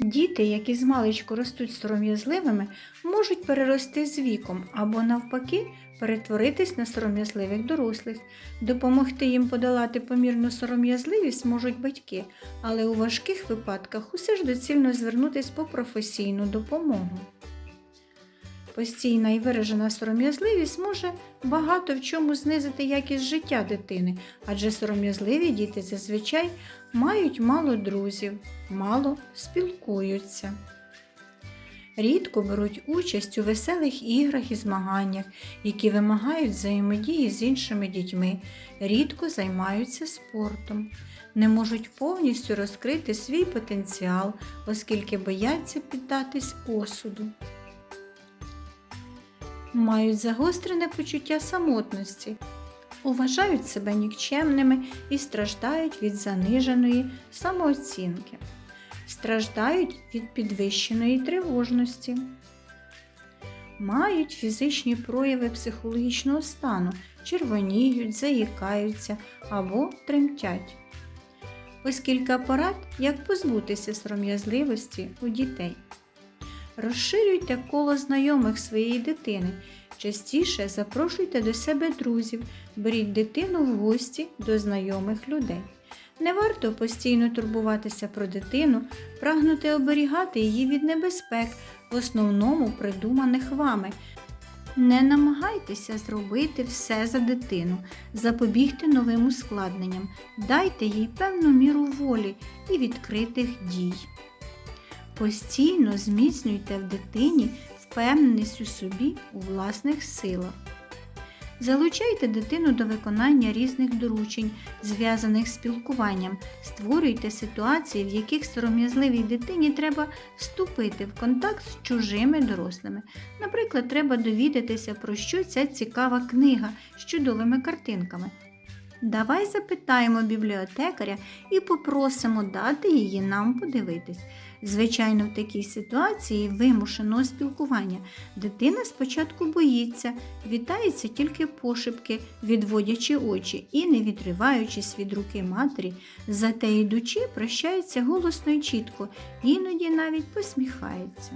Діти, які з маличку ростуть сором'язливими, можуть перерости з віком або навпаки перетворитись на сором'язливих дорослих. Допомогти їм подолати помірну сором'язливість можуть батьки, але у важких випадках усе ж доцільно звернутися по професійну допомогу. Постійна і виражена сором'язливість може багато в чому знизити якість життя дитини, адже сором'язливі діти зазвичай мають мало друзів, мало спілкуються. Рідко беруть участь у веселих іграх і змаганнях, які вимагають взаємодії з іншими дітьми, рідко займаються спортом, не можуть повністю розкрити свій потенціал, оскільки бояться піддатись осуду. Мають загострене почуття самотності, уважають себе нікчемними і страждають від заниженої самооцінки, страждають від підвищеної тривожності, мають фізичні прояви психологічного стану, червоніють, заїкаються або тремтять. Ось кілька порад, як позбутися сором'язливості у дітей. Розширюйте коло знайомих своєї дитини. Частіше запрошуйте до себе друзів, беріть дитину в гості до знайомих людей. Не варто постійно турбуватися про дитину, прагнути оберігати її від небезпек, в основному придуманих вами. Не намагайтеся зробити все за дитину, запобігти новим ускладненням, дайте їй певну міру волі і відкритих дій. Постійно зміцнюйте в дитині впевненість у собі у власних силах. Залучайте дитину до виконання різних доручень, зв'язаних з спілкуванням, створюйте ситуації, в яких сором'язливій дитині треба вступити в контакт з чужими дорослими. Наприклад, треба довідатися, про що ця цікава книга з чудовими картинками. Давай запитаємо бібліотекаря і попросимо дати її нам подивитись. Звичайно, в такій ситуації вимушеного спілкування дитина спочатку боїться, вітається тільки пошепки, відводячи очі і не відриваючись від руки матері, зате йдучи, прощається голосно і чітко, іноді навіть посміхається.